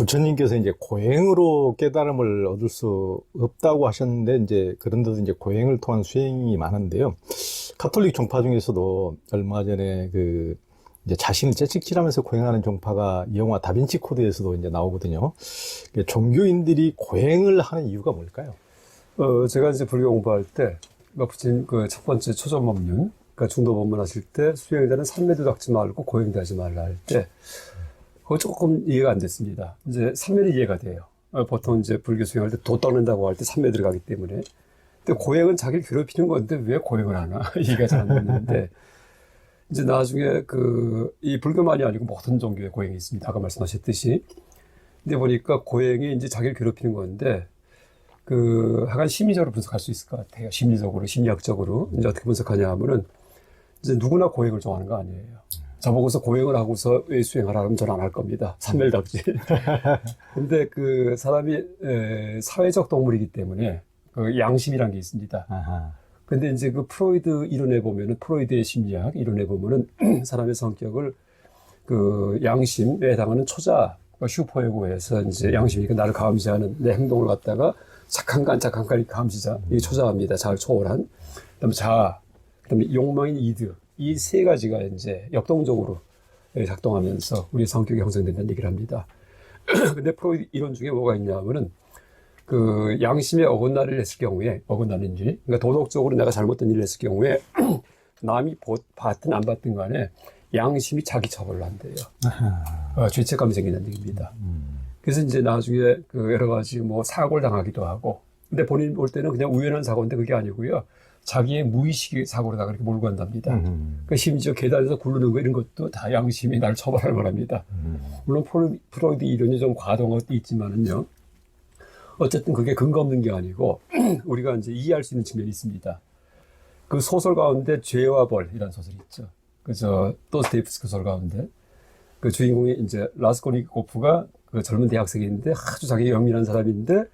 부처님께서 이제 고행으로 깨달음을 얻을 수 없다고 하셨는데 이제 그런데도 이제 고행을 통한 수행이 많은데요. 가톨릭 종파 중에서도 얼마 전에 그 이제 자신을 채찍질하면서 고행하는 종파가 이 영화 다빈치 코드에서도 이제 나오거든요. 그 종교인들이 고행을 하는 이유가 뭘까요? 어, 제가 이제 불교 공부할 때, 부처님 그 첫 번째 초전법륜, 그러니까 중도 법문 하실 때 수행자는 삼매도 닦지 말고 고행도 하지 말라 할 때, 그거 조금 이해가 안 됐습니다. 이제 삼매는 이해가 돼요. 어, 보통 이제 불교 수행할 때도 닦는다고 할 때 삼매 들어가기 때문에. 근데 고행은 자기를 괴롭히는 건데 왜 고행을 하나? 이해가 잘 안 됐는데, 이제 나중에 그, 이 불교만이 아니고 모든 종교의 고행이 있습니다. 아까 말씀하셨듯이. 근데 보니까 고행이 이제 자기를 괴롭히는 건데, 그, 하간 심리적으로 분석할 수 있을 것 같아요. 심리적으로, 심리학적으로. 이제 어떻게 분석하냐 하면은, 이제 누구나 고행을 좋아하는 거 아니에요. 저보고서 고행을 하고서 왜 수행하라 하면 저는 안 할 겁니다. 삼멜답지. 근데 그 사람이 에, 사회적 동물이기 때문에 그 양심이란 게 있습니다. 아하. 근데 이제 그 프로이드 이론에 보면은 프로이드의 심리학 이론에 보면은 사람의 성격을 그 양심에 해당하는 초자 그 슈퍼에고에서 이제 양심이니까 나를 감시하는 내 행동을 갖다가 착한가 안 착한가 이렇게 감시자 이게 초자입니다. 잘 초월한 그다음에 자아 그다음에 욕망인 이드 이 세 가지가 이제 역동적으로 작동하면서 우리 성격이 형성된다는 얘기를 합니다. 근데 프로이드 이론 중에 뭐가 있냐면은 그 양심에 어긋나를 했을 경우에 어긋나는 일, 그러니까 도덕적으로 내가 잘못된 일을 했을 경우에 남이 보- 봤든 안 봤든 간에 양심이 자기 처벌을 한대요. 어, 죄책감이 생긴다는 얘기입니다. 그래서 이제 나중에 그 여러 가지 뭐 사고를 당하기도 하고, 근데 본인 볼 때는 그냥 우연한 사고인데 그게 아니고요. 자기의 무의식의 사고로다가 그렇게 몰고 간답니다. 음. 그 심지어 계단에서 굴르는 거 이런 것도 다 양심이 날 처벌할 만합니다. 물론 프로- 프로이드 이론이 좀 과도한 것도 있지만은요. 어쨌든 그게 근거 없는 게 아니고 우리가 이제 이해할 수 있는 측면이 있습니다. 그 소설 가운데 죄와 벌이라는 소설이 있죠. 그저 도스테이프스크 소설 가운데 그 주인공이 이제 라스코니코프가 그 젊은 대학생인데 아주 자기 영민한 사람인데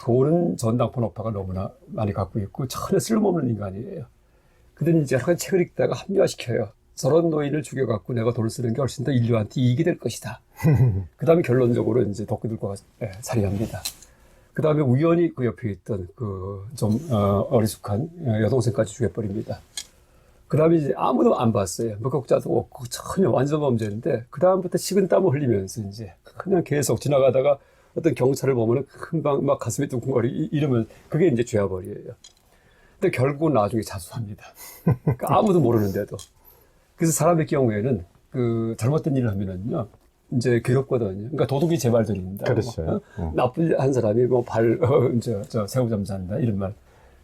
돈은 전당포 노파가 너무나 많이 갖고 있고 전혀 쓸모없는 인간이에요. 그들은 이제 한 책을 읽다가 합리화시켜요. 저런 노인을 죽여갖고 내가 돈을 쓰는 게 훨씬 더 인류한테 이익이 될 것이다. 그 다음에 결론적으로 이제 도끼들과 예, 살인합니다. 그 다음에 우연히 그 옆에 있던 그 좀 어리숙한 어, 여동생까지 죽여버립니다. 그 다음에 이제 아무도 안 봤어요. 목격자도 없고 전혀 완전 범죄인데 그 다음부터 식은 땀을 흘리면서 이제 그냥 계속 지나가다가 어떤 경찰을 보면은 금방 막 가슴이 이- 이러면 그게 이제 죄와벌이에요. 근데 결국 나중에 자수합니다. 그러니까 아무도 모르는데도. 그래서 사람의 경우에는 그 잘못된 일을 하면은요. 이제 괴롭거든요. 그러니까 도둑이 제발들입니다. 그렇죠. 뭐, 어? 어. 나쁜 한 사람이 뭐 발, 어, 저, 저, 새우 잠잔다. 이런 말.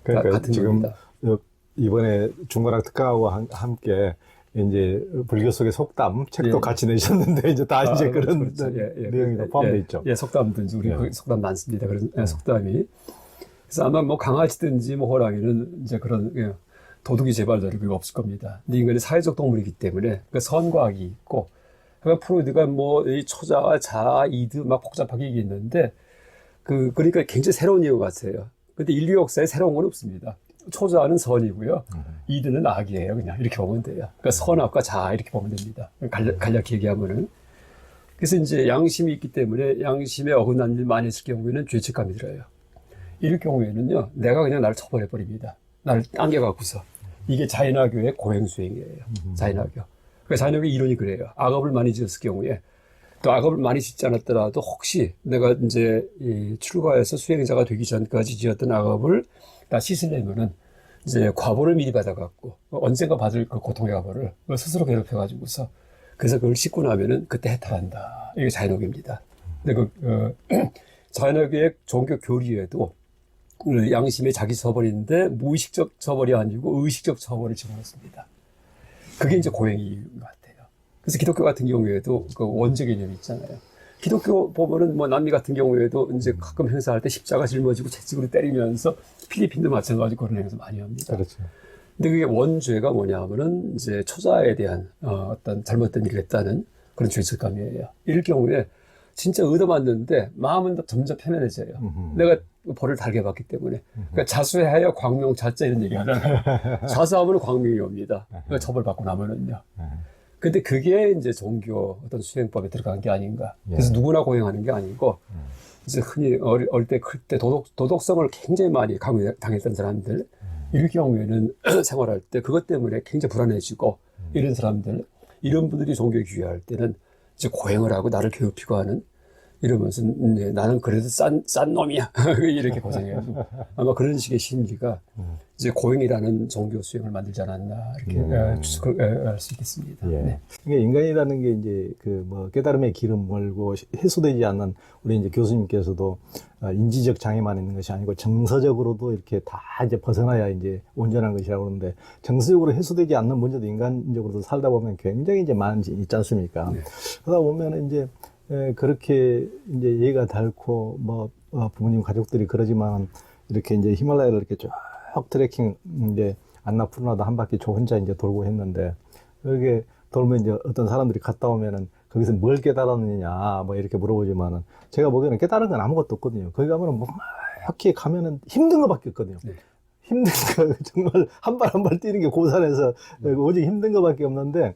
그러니까 같은 지금 겁니다. 어, 이번에 중고랑 한- 함께 이제 불교 속의 속담 책도 예. 같이 내셨는데 이제 다 이제 아, 그런 그렇죠, 그렇죠. 예, 예. 내용이 다 예, 포함되어 예, 있죠. 예, 속담도 이제 우리 예. 속담 많습니다. 그런 예, 속담이. 그래서 아마 뭐 강아지든지 뭐 호랑이는 이제 그런 예, 도둑이 재발자를 그거 없을 겁니다. 근데 인간이 사회적 동물이기 때문에 그 선과 악이 있고 그러니까 프로이드가 뭐 이 초자와 자아, 이드 막 복잡하게 얘기했는데 그 그러니까 굉장히 새로운 이유 같아요. 근데 인류 역사에 새로운 건 없습니다. 초자는 선이고요. 이드는 악이에요. 그냥 이렇게 보면 돼요. 그러니까 선악과 자아 이렇게 보면 됩니다. 간략, 간략히 얘기하면은. 그래서 이제 양심이 있기 때문에 양심에 어긋난 일 많이 했을 경우에는 죄책감이 들어요. 이럴 경우에는요, 내가 그냥 나를 처벌해버립니다. 나를 당겨갖고서. 이게 자인화교의 고행수행이에요. 자인화교. 그러니까 자인화교 이론이 그래요. 악업을 많이 지었을 경우에 또 악업을 많이 짓지 않았더라도 혹시 내가 이제 이 출가해서 수행자가 되기 전까지 지었던 악업을 다 씻으려면은 이제 과보를 미리 받아갖고 언젠가 받을 그 고통의 과보를 스스로 괴롭혀가지고서 그래서 그걸 씻고 나면은 그때 해탈한다. 이게 자연옥입니다. 근데 그 어, 자연옥의 종교 교리에도 그 양심의 자기 처벌인데 무의식적 처벌이 아니고 의식적 처벌을 집어넣습니다. 그게 이제 고행인 것 같아요. 그래서 기독교 같은 경우에도 그 원죄 개념이 있잖아요. 기독교 보면은 뭐 남미 같은 경우에도 이제 가끔 행사할 때 십자가 짊어지고 채찍으로 때리면서 필리핀도 마찬가지로 그런 행사 많이 합니다. 그렇죠. 근데 그게 원죄가 뭐냐 하면은 이제 초자에 대한 어, 어떤 잘못된 일을 했다는 그런 죄책감이에요. 이럴 경우에 진짜 얻어맞는데 마음은 더 점점 편안해져요. 음흠. 내가 벌을 달게 받기 때문에. 그러니까 자수하여 광명 자자 이런 얘기 하잖아요. 자수하면 광명이 옵니다. 그러니까 처벌받고 나면은요. 근데 그게 이제 종교 어떤 수행법에 들어간 게 아닌가. 그래서 예. 누구나 고행하는 게 아니고, 이제 흔히 어릴, 어릴 때, 클 때 도덕, 도덕성을 굉장히 많이 강요당했던 사람들, 이럴 경우에는 생활할 때 그것 때문에 굉장히 불안해지고, 이런 사람들, 이런 분들이 종교에 귀의할 때는 이제 고행을 하고 나를 괴롭히고 하는 이러면서 네, 나는 그래도 싼, 싼 놈이야. 이렇게 고생해요. 아마 그런 식의 심리가 이제 고행이라는 종교 수행을 만들지 않았나 이렇게 음. 에, 추측을 할 수 있겠습니다. 예. 네. 그러니까 인간이라는 게 이제 그 뭐 깨달음의 길은 멀고 해소되지 않는 우리 이제 교수님께서도 아, 인지적 장애만 있는 것이 아니고 정서적으로도 이렇게 다 이제 벗어나야 이제 온전한 것이라고 그러는데 정서적으로 해소되지 않는 문제도 인간적으로도 살다 보면 굉장히 이제 많이 있지 않습니까? 네. 그러다 보면 이제 에, 그렇게 이제 예가 닳고 뭐 어, 부모님 가족들이 그러지만 이렇게 이제 히말라야를 이렇게 쭉 트레킹 이제 안나푸르나도 한 바퀴 저 혼자 이제 돌고 했는데 그게 돌면 이제 어떤 사람들이 갔다 오면은 거기서 뭘 깨달았느냐 뭐 이렇게 물어보지만은 제가 보기에는 깨달은 건 아무것도 없거든요. 거기 가면은 뭐 막히 가면은 힘든 거밖에 없거든요. 네. 힘든 거 정말 한 발 한 발 뛰는 게 고산에서 오직 힘든 거밖에 없는데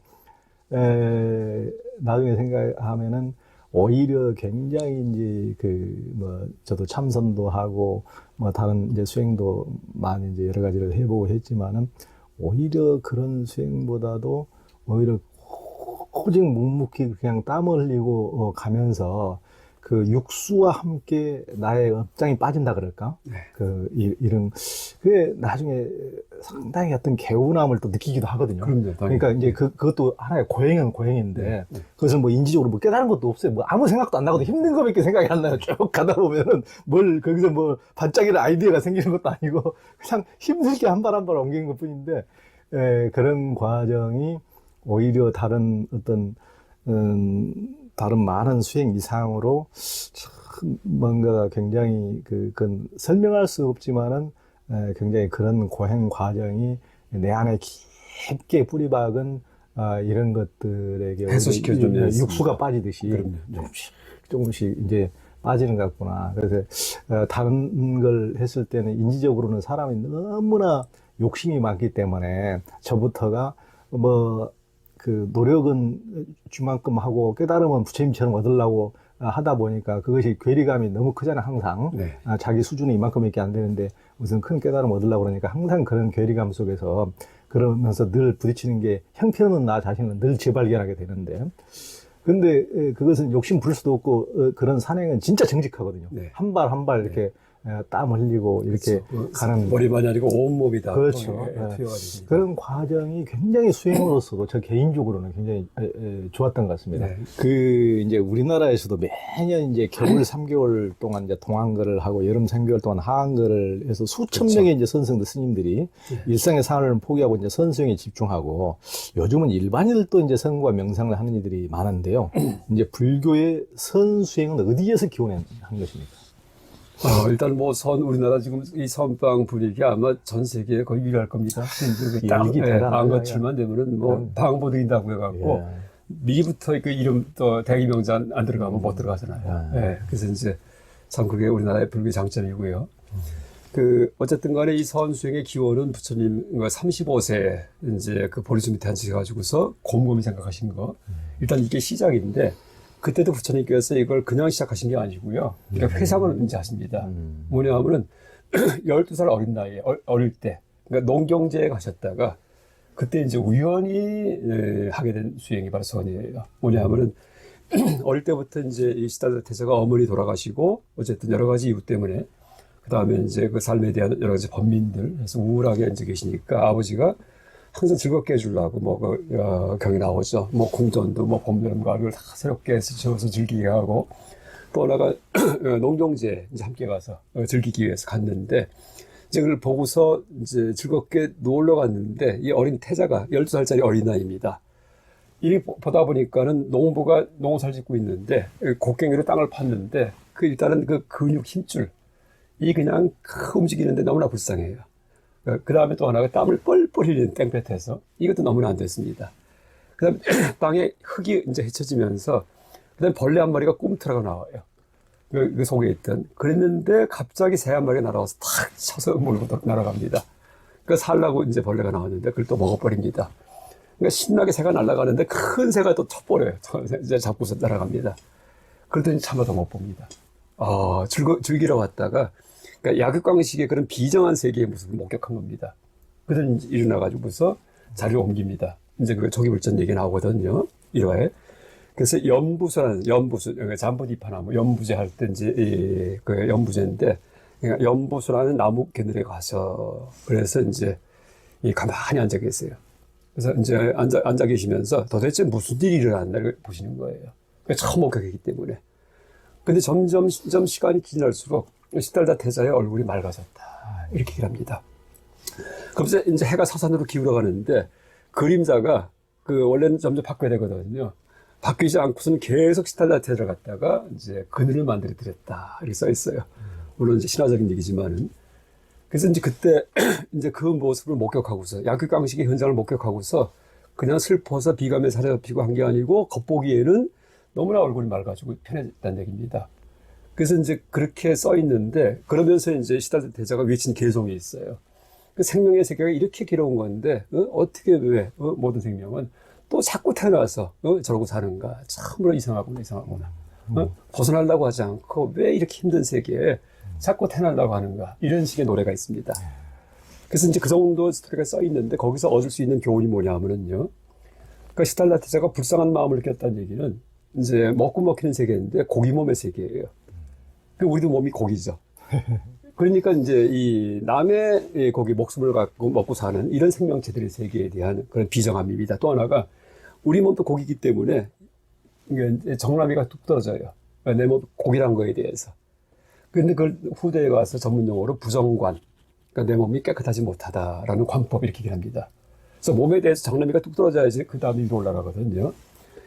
에, 나중에 생각하면은 오히려 굉장히 이제 그 뭐 저도 참선도 하고 뭐 다른 이제 수행도 많이 이제 여러 가지를 해보고 했지만은 오히려 그런 수행보다도 오히려 오직 묵묵히 그냥 땀을 흘리고 어, 가면서 그 육수와 함께 나의 업장이 빠진다 그럴까? 네. 그 이, 이런 그게 나중에 상당히 어떤 개운함을 또 느끼기도 하거든요. 그럼요. 그러니까 이제 그, 그것도 하나의 고행은 고행인데 네, 네. 그것을 뭐 인지적으로 뭐 깨달은 것도 없어요. 뭐 아무 생각도 안 나거든. 힘든 거밖에 생각이 안 나요. 쭉 가다 보면은 뭘 거기서 뭐 반짝이는 아이디어가 생기는 것도 아니고 그냥 힘들게 한 발 한 발 옮기는 것 뿐인데 에, 그런 과정이 오히려 다른 어떤 음, 다른 많은 수행 이상으로 참 뭔가 굉장히 그, 그건 설명할 수 없지만은 에, 굉장히 그런 고행 과정이 내 안에 깊게 뿌리박은 아, 이런 것들에게 육수가 빠지듯이 그럼요. 네. 조금씩 조금씩 이제 빠지는 것 같구나. 그래서 어, 다른 걸 했을 때는 인지적으로는 사람이 너무나 욕심이 많기 때문에 저부터가 뭐 그 노력은 주만큼 하고 깨달음은 부처님처럼 얻으려고 아, 하다 보니까 그것이 괴리감이 너무 크잖아요 항상 네. 아, 자기 수준이 이만큼밖에 안 되는데 무슨 큰 깨달음 얻으려고 그러니까 항상 그런 괴리감 속에서 그러면서 늘 부딪히는 게 형편은 나 자신은 늘 재발견하게 되는데 근데 에, 그것은 욕심 부릴 수도 없고 어, 그런 산행은 진짜 정직하거든요 네. 한발한발 이렇게 에, 땀 흘리고 이렇게 그렇죠. 가는 머리만이 아니고 온 몸이 다 그렇죠. 예, 예. 됩니다. 그런 과정이 굉장히 수행으로서도 저 개인적으로는 굉장히 좋았던 것 같습니다. 네. 그 이제 우리나라에서도 매년 이제 겨울 3개월 동안 이제 동안거를 하고 여름 3개월 동안 하한거를 해서 수천 그렇죠. 명의 이제 선생들 스님들이 일상의 삶을 포기하고 이제 선수행에 집중하고 요즘은 일반인들도 이제 선과 명상을 하는 이들이 많은데요. 이제 불교의 선수행은 어디에서 기원한 것입니까? 아, 일단 뭐 선 우리나라 지금 이 선방 분위기 아마 전 세계에 거의 유일할 겁니다. 그 땅, 예, 안 거칠만 되면은 뭐 음. 방보드인다고 해갖고 예. 미부터 그 이름 또 대기 명자 안- 안 들어가면 못 들어가잖아요. 아. 예, 그래서 이제 참 그게 우리나라의 불교 장점이고요. 그 어쨌든 간에 이 선수행의 기원은 부처님과 35세 이제 그 보리수 밑에 앉으셔 가지고서 곰곰이 생각하신 거. 일단 이게 시작인데 그때도 부처님께서 이걸 그냥 시작하신 게 아니고요. 그러니까 회상을 이제 하십니다. 음. 뭐냐 하면은 12살 어린 나이에 어- 어릴 때 그러니까 농경제에 가셨다가 그때 이제 우연히 에, 하게 된 수행이 바로 선이에요. 뭐냐 하면은 어릴 때부터 이제 이 시달다 태자가 어머니 돌아가시고 어쨌든 여러 가지 이유 때문에 그 다음에 이제 그 삶에 대한 여러 가지 번민들 해서 우울하게 앉아 계시니까 아버지가 항상 즐겁게 해주려고 뭐 그, 어, 경이 나오죠. 뭐 공전도 뭐 봄여름과 이걸 다 새롭게 지어서 즐기게 하고 또 하나가 농경제 이제 함께 가서 어, 즐기기 위해서 갔는데 이제 그걸 보고서 이제 즐겁게 놀러 갔는데 이 어린 태자가 12살짜리 어린아이입니다. 이 보- 보다 보니까는 농부가 농사를 짓고 있는데 곡괭이로 땅을 팠는데 그 일단은 그 근육 힘줄 이 그냥 크 움직이는데 너무나 불쌍해요. 그 다음에 또 하나가 땀을 뻘뻘 흘리는 땡볕에서 이것도 너무나 안 됐습니다. 그 다음에 땅에 흙이 이제 헤쳐지면서 그 다음에 벌레 한 마리가 꿈틀어가 나와요. 그, 그 속에 있던. 그랬는데 갑자기 새 한 마리가 날아와서 탁 쳐서 몰고 또 날아갑니다. 그 살라고 이제 벌레가 나왔는데 그걸 또 먹어버립니다. 그러니까 신나게 새가 날아가는데 큰 새가 또 쳐버려요. 이제 잡고서 날아갑니다. 그러더니 차마다 못 봅니다. 아, 즐거, 즐기러 왔다가, 그러니까 야극광식의 그런 비정한 세계의 모습을 목격한 겁니다. 이제 일어나가지고서 자리를 옮깁니다. 이제 그 조기불전 얘기 나오거든요. 1화에. 그래서 연부수라는, 연부수, 그러니까 잠부디파나무, 연부제 할때 이제, 이, 그 연부제인데, 그러니까 연부수라는 나무 그늘에 가서, 그래서 이제, 이 가만히 앉아 계세요. 그래서 이제 앉아, 앉아 계시면서 도대체 무슨 일이 일어났나를 보시는 거예요. 처음 목격했기 때문에. 근데 점점, 점점 시간이 지날수록 시달다 태자의 얼굴이 맑아졌다. 이렇게 얘기를 합니다. 그러면서 이제 해가 서산으로 기울어 가는데 그림자가 그 원래는 점점 바뀌어야 되거든요. 바뀌지 않고서는 계속 시달라테를 갖다가 이제 그늘을 만들어 드렸다. 이렇게 써 있어요. 물론 이제 신화적인 얘기지만은. 그래서 이제 그때 이제 그 모습을 목격하고서 약육강식의 현장을 목격하고서 그냥 슬퍼서 비감에 사려잡히고 한 게 아니고 겉보기에는 너무나 얼굴이 맑아지고 편해졌다는 얘기입니다. 그래서 이제 그렇게 써 있는데 그러면서 이제 시달다 대자가 외친 개성이 있어요. 그 생명의 세계가 이렇게 괴로운 건데 어? 떻게왜 어? 모든 생명은 또 자꾸 태어나서 어? 저러고 사는가 참으로 이상하구나 이상하구나 어? 벗어나려고 하지 않고 왜 이렇게 힘든 세계에 자꾸 태어나려고 하는가 이런 식의 노래가 있습니다. 그래서 이제 그 정도 스토리가 써 있는데 거기서 얻을 수 있는 교훈이 뭐냐면은요. 그러니까 시달라테자가 불쌍한 마음을 느꼈다는 얘기는 이제 먹고 먹히는 세계인데 고기 몸의 세계예요. 그 우리도 몸이 고기죠. 그러니까 이제 이 남의 이 고기 목숨을 갖고 먹고 사는 이런 생명체들의 세계에 대한 그런 비정함입니다. 또 하나가 우리 몸도 고기이기 때문에 정남이가 뚝 떨어져요. 내 몸 고기란 거에 대해서. 근데 그걸 후대에 가서 전문 용어로 부정관. 그러니까 내 몸이 깨끗하지 못하다라는 관법 이렇게 얘기를 합니다. 그래서 몸에 대해서 정남이가 뚝 떨어져야지 그 다음에 위로 올라가거든요.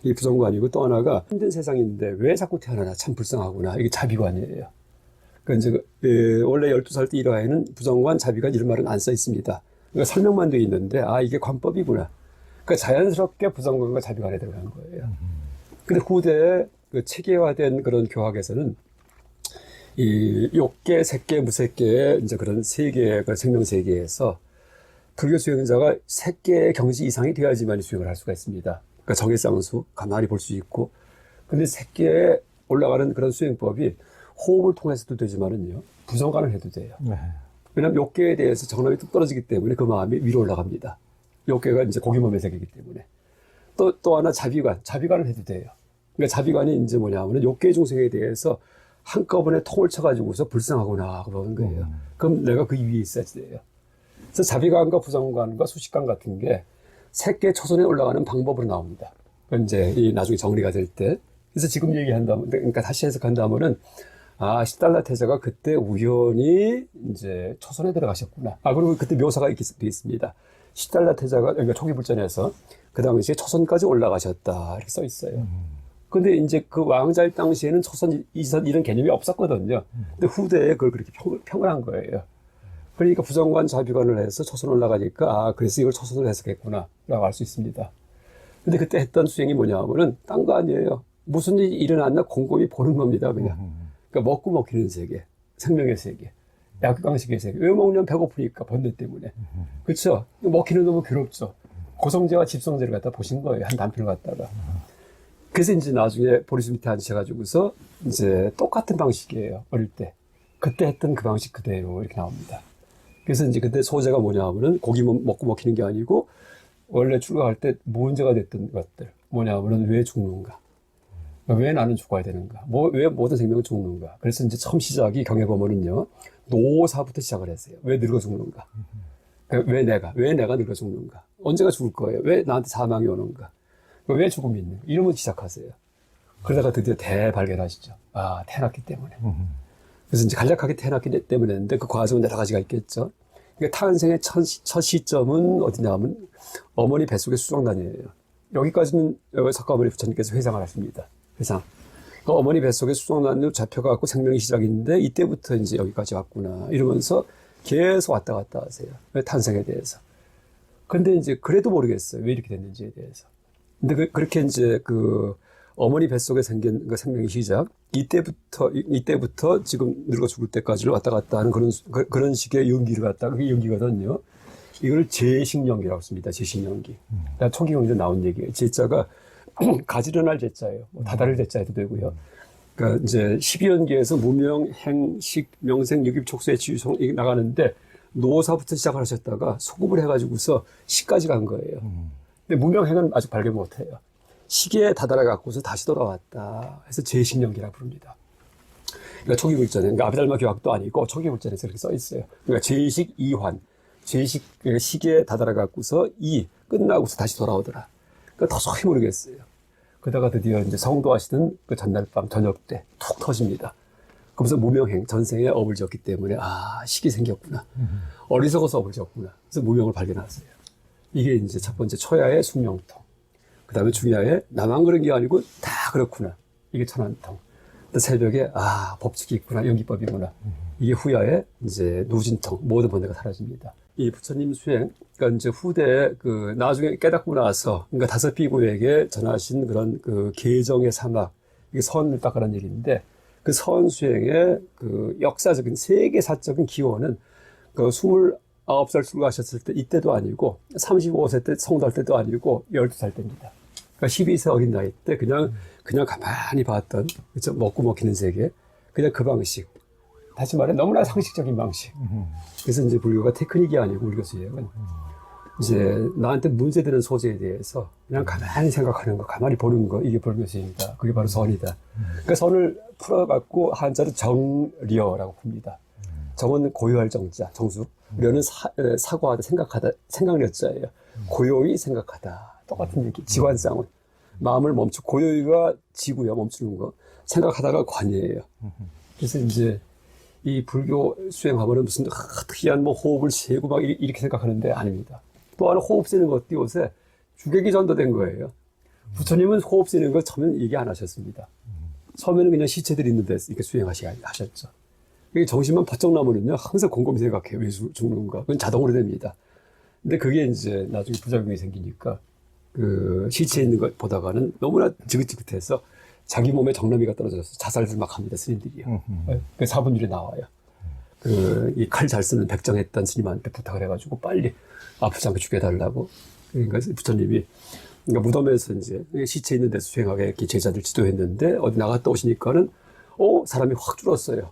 이 부정관이고 또 하나가 힘든 세상인데 왜 자꾸 태어나나 참 불쌍하구나. 이게 자비관이에요. 그 이제 그, 에, 원래 12살 때 1화에는 부정관, 자비관 이런 말은 안 써 있습니다. 그러니까 설명만 돼 있는데 아 이게 관법이구나. 그러니까 자연스럽게 부정관과 자비관에 들어간 거예요. 근데 후대에 그 체계화된 그런 교학에서는 이 욕계, 색계, 무색계의 이제 그런 세계의 그 생명 세계에서 불교 수행자가 색계의 경지 이상이 되어야지만 수행을 할 수가 있습니다. 그러니까 정해쌍수 가만히 볼 수 있고, 근데 색계에 올라가는 그런 수행법이 호흡을 통해서도 되지만은요 부정관을 해도 돼요. 네. 왜냐하면 욕계에 대해서 정남이 뚝 떨어지기 때문에 그 마음이 위로 올라갑니다. 욕계가 이제 고기 몸의 세계이기 때문에. 또, 또 하나 자비관, 자비관을 해도 돼요. 그러니까 자비관이 이제 뭐냐면은 욕계 중생에 대해서 한꺼번에 통을 쳐가지고서 불쌍하구나, 그러는 거예요. 그럼 내가 그 위에 있어야 돼요. 그래서 자비관과 부정관과 수식관 같은 게 색계 초선에 올라가는 방법으로 나옵니다. 이제 이 나중에 정리가 될 때. 그래서 지금 얘기한다면, 그러니까 다시 해석한다면은 아, 시달라 태자가 그때 우연히 이제 초선에 들어가셨구나. 아, 그리고 그때 묘사가 이렇게 돼 있습니다. 시달라 태자가, 그러니까 초기불전에서 그 당시에 초선까지 올라가셨다. 이렇게 써 있어요. 근데 이제 그 왕자일 당시에는 초선, 이선 이런 개념이 없었거든요. 근데 후대에 그걸 그렇게 평을, 평을 한 거예요. 그러니까 부정관 자비관을 해서 초선 올라가니까 아, 그래서 이걸 초선을 해석했구나. 라고 할수 있습니다. 근데 그때 했던 수행이 뭐냐면은 딴 거 아니에요. 무슨 일이 일어났나 곰곰이 보는 겁니다, 그냥. 그러니까 먹고 먹히는 세계, 생명의 세계, 약육강식의 세계. 왜 먹냐면 배고프니까 번뇌 때문에. 그렇죠? 먹히는 너무 괴롭죠. 고성제와 집성제를 갖다 보신 거예요. 한 단편을 갖다가. 그래서 이제 나중에 보리스 밑에 앉으셔가지고서 이제 똑같은 방식이에요. 어릴 때. 그때 했던 그 방식 그대로 이렇게 나옵니다. 그래서 이제 그때 소재가 뭐냐면은 고기 먹- 먹고 먹히는 게 아니고 원래 출가할 때 문제가 됐던 것들. 뭐냐면은 왜 죽는가? 왜 나는 죽어야 되는가? 뭐, 왜 모든 생명은 죽는가? 그래서 이제 처음 시작이 경에 보면은요, 노사부터 시작을 했어요. 왜 늙어 죽는가? 그왜 내가, 왜 내가 늙어 죽는가? 언제가 죽을 거예요? 왜 나한테 사망이 오는가? 왜 죽음이 있는가? 이러면 시작하세요. 그러다가 드디어 대발견하시죠. 아, 태어났기 때문에. 그래서 이제 간략하게 태어났기 때문에 했는데 그 과정은 여러 가지가 있겠죠. 그러니까 탄생의 첫, 시- 첫 시점은 어디냐면 어머니 뱃속의 수정단이에요. 여기까지는 여기 석가모니 부처님께서 회상을 하십니다. 회상. 그 어머니 뱃속에 수정단으로 잡혀갖고 생명이 시작인데 이때부터 이제 여기까지 왔구나. 이러면서 계속 왔다 갔다 하세요. 왜 탄생에 대해서. 근데 이제 그래도 모르겠어요. 왜 이렇게 됐는지에 대해서. 근데 그, 렇게 이제 그 어머니 뱃속에 생긴 그 생명의 시작 이때부터 이- 이때부터 지금 늙어 죽을 때까지를 왔다 갔다 하는 그런 수- 그, 런 식의 연기를 갖다가 그게 연기거든요. 이걸 제식령기라고 씁니다. 제식령기. 음. 초기 경제 나온 얘기예요. 제자가 가지런할 제자예요. 뭐 다다를 제자해도 되고요. 그러니까 이제 12연기에서 무명, 행 식, 명생, 유깁, 촉수의 지유성 이게 나가는데 노사부터 시작하셨다가 소급을 해가지고서 시까지 간 거예요. 근데 무명행은 아직 발견 못해요. 시기에 다다라 갖고서 다시 돌아왔다. 해서 제식령기라 부릅니다. 그러니까 초기불전에, 그러니까 아비달마 교학도 아니고 초기불전에서 이렇게 써 있어요. 그러니까 제식 이환, 제식 그러니까 시기에 다다라 갖고서 이 끝나고서 다시 돌아오더라. 그러니까 도저히 모르겠어요. 그러다가 드디어 이제 성도하시던 그 전날 밤 저녁 때 툭 터집니다. 그러면서 무명행 전생에 업을 지었기 때문에 아 식이 생겼구나. 어리석어서 업을 지었구나. 그래서 무명을 발견하세요. 이게 이제 첫 번째 초야의 숙명통. 그 다음에 중야의 나만 그런 게 아니고 다 그렇구나. 이게 천안통. 또 새벽에 아 법칙이 있구나 연기법이구나. 이게 후야의 이제 누진통 모든 번뇌가 사라집니다. 이 부처님 수행, 그러니까 이제 후대 그 나중에 깨닫고 나서 그러니까 다섯 비구에게 전하신 그런 그 계정의 사막 이게 선을 닦아라는 얘기인데 그 선 수행의 그 역사적인 세계사적인 기원은 그 29살 출가하셨을 때 이때도 아니고 35세 때 성도할 때도 아니고 12살 때입니다. 그러니까 12세 어린 나이 때 그냥 그냥 가만히 봤던 그죠 먹고 먹히는 세계 그냥 그 방식 다시 말해 너무나 상식적인 방식 그래서 이제 불교가 테크닉이 아니고 불교 수행은 이제 나한테 문제되는 소재에 대해서 그냥 가만히 생각하는 거, 가만히 보는 거, 이게 불교수입니다. 그게 바로 선이다. 그 선을 풀어갖고 한자로 정려라고 풉니다. 정은 고요할 정자, 정수. 려는 사, 에, 사고하다, 생각하다, 생각려자예요. 고요히 생각하다. 똑같은 얘기. 지관상은. 마음을 멈추, 고요히가 지고요, 멈추는 거. 생각하다가 관이에요. 그래서 이제 이 불교 수행하면은 무슨 특이한 뭐 호흡을 세고 막 이- 이렇게 생각하는데 아닙니다. 또 하나 호흡 세는 것도 요새 주객이 전도된 거예요. 부처님은 호흡 세는 걸 처음엔 얘기 안 하셨습니다. 처음에는 그냥 시체들이 있는 데 이렇게 수행하셨죠. 이게 정신만 바짝 나면은요, 항상 곰곰이 생각해요. 왜 죽- 죽는가. 그건 자동으로 됩니다. 근데 그게 이제 나중에 부작용이 생기니까, 그, 시체에 있는 것 보다가는 너무나 지긋지긋해서 자기 몸에 정나미가 떨어져서 자살을 막 합니다, 스님들이요. 그 사분율이 나와요. 그, 이 칼 잘 쓰는 백정했던 스님한테 부탁을 해가지고 빨리 아프지 않게 죽여달라고. 그러니까 부처님이, 그러니까 무덤에서 이제 시체 있는 데서 수행하게 이렇게 제자들 지도했는데 어디 나갔다 오시니까는, 어, 사람이 확 줄었어요.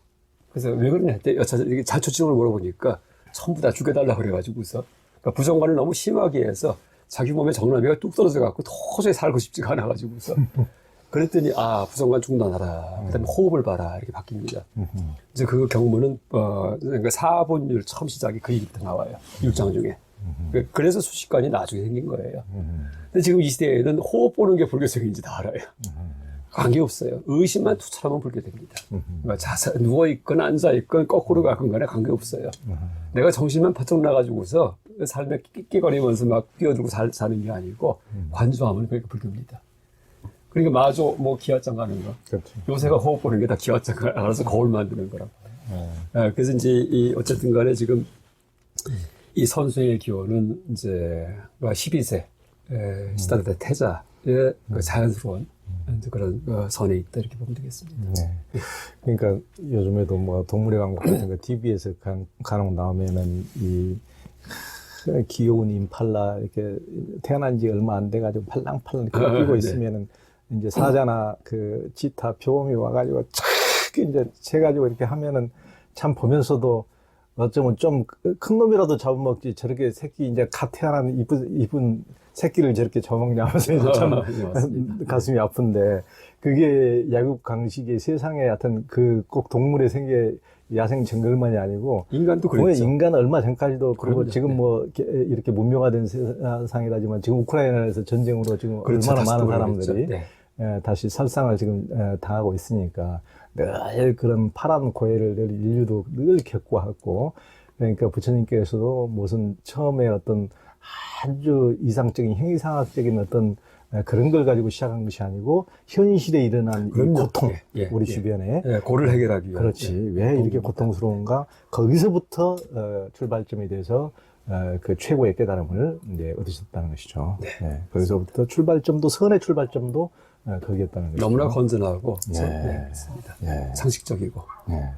그래서 왜 그러냐 했더니 자초지종을 물어보니까 전부 다 죽여달라 그래가지고서 그러니까 부정관을 너무 심하게 해서 자기 몸에 정나미가 뚝 떨어져 갖고 도저히 살고 싶지가 않아 가지고서 그랬더니 아 부정관 중단하라 그다음에 호흡을 봐라 이렇게 바뀝니다. 이제 그 경무는 어 그러니까 사본율 처음 시작이 그 얘기부터 나와요 율장 중에. 그- 그래서 수식관이 나중에 생긴 거예요. 근데 지금 이 시대에는 호흡 보는 게 불교적인지 다 알아요. 관계 없어요. 의심만 투철하면 불교됩니다. 그러니까 자세, 누워 있건 앉아 있건 거꾸로 가건 간에 관계 없어요. 내가 정신만 바짝 나가지고서 삶에 끽끽거리면서 막 뛰어들고 살, 사는 게 아니고 관조하면 그게 불교입니다. 그러니까 마조, 뭐 기와장 가는 거. 그렇죠. 요새가 호흡 보는 게 다 기와장 알아서 거울 만드는 거라고. 아, 그래서 이제 이 어쨌든 간에 지금 이 선수의 기호는 이제 12세 시다르다 태자의 그 자연스러운 이제 그런 어, 선에 있다 이렇게 보면 되겠습니다. 네. 그러니까 요즘에도 뭐 동물의 왕국 같은 거 TV에서 간, 간혹 나오면은 이 귀여운 임팔라 이렇게 태어난 지 얼마 안 돼가지고 팔랑팔랑 이렇게 아, 뛰고 네. 있으면은 이제 사자나 그 지타 표범이 와가지고 착 이제 채가지고 이렇게 하면은 참 보면서도 어쩌면 좀 큰 놈이라도 잡아먹지 저렇게 새끼 이제 갓 태어난 이쁜 이쁜 새끼를 저렇게 잡아먹냐 하면서 이제 참 아. 가슴이 아픈데 그게 야국 강식의 세상에 하여튼 그 꼭 동물의 생계 야생 정글만이 아니고 인간도 그랬죠. 인간 얼마 전까지도 그리고 그럼요. 지금 네. 뭐 이렇게, 문명화된 세상이라지만 지금 우크라이나에서 전쟁으로 지금 그렇죠. 얼마나 많은 또 사람들이. 네. 예, 다시 살상을 지금 예, 당하고 있으니까 늘 그런 파란 고해를 늘 인류도 늘 겪고 왔고 그러니까 부처님께서도 무슨 처음에 어떤 아주 이상적인 형이상학적인 어떤 예, 그런 걸 가지고 시작한 것이 아니고 현실에 일어난 이 그럼요. 고통 예, 예, 우리 예. 주변에 예, 고를 해결하기 위한 그렇지 예, 왜 이렇게. 고통스러운가 거기서부터 어, 출발점이 돼서 어, 그 최고의 깨달음을 이제 얻으셨다는 것이죠. 네. 거기서부터 출발점도 선의 출발점도 어, 거기였다는 것이죠. 너무나 건전하고 예. 네. 예. 상식적이고 예.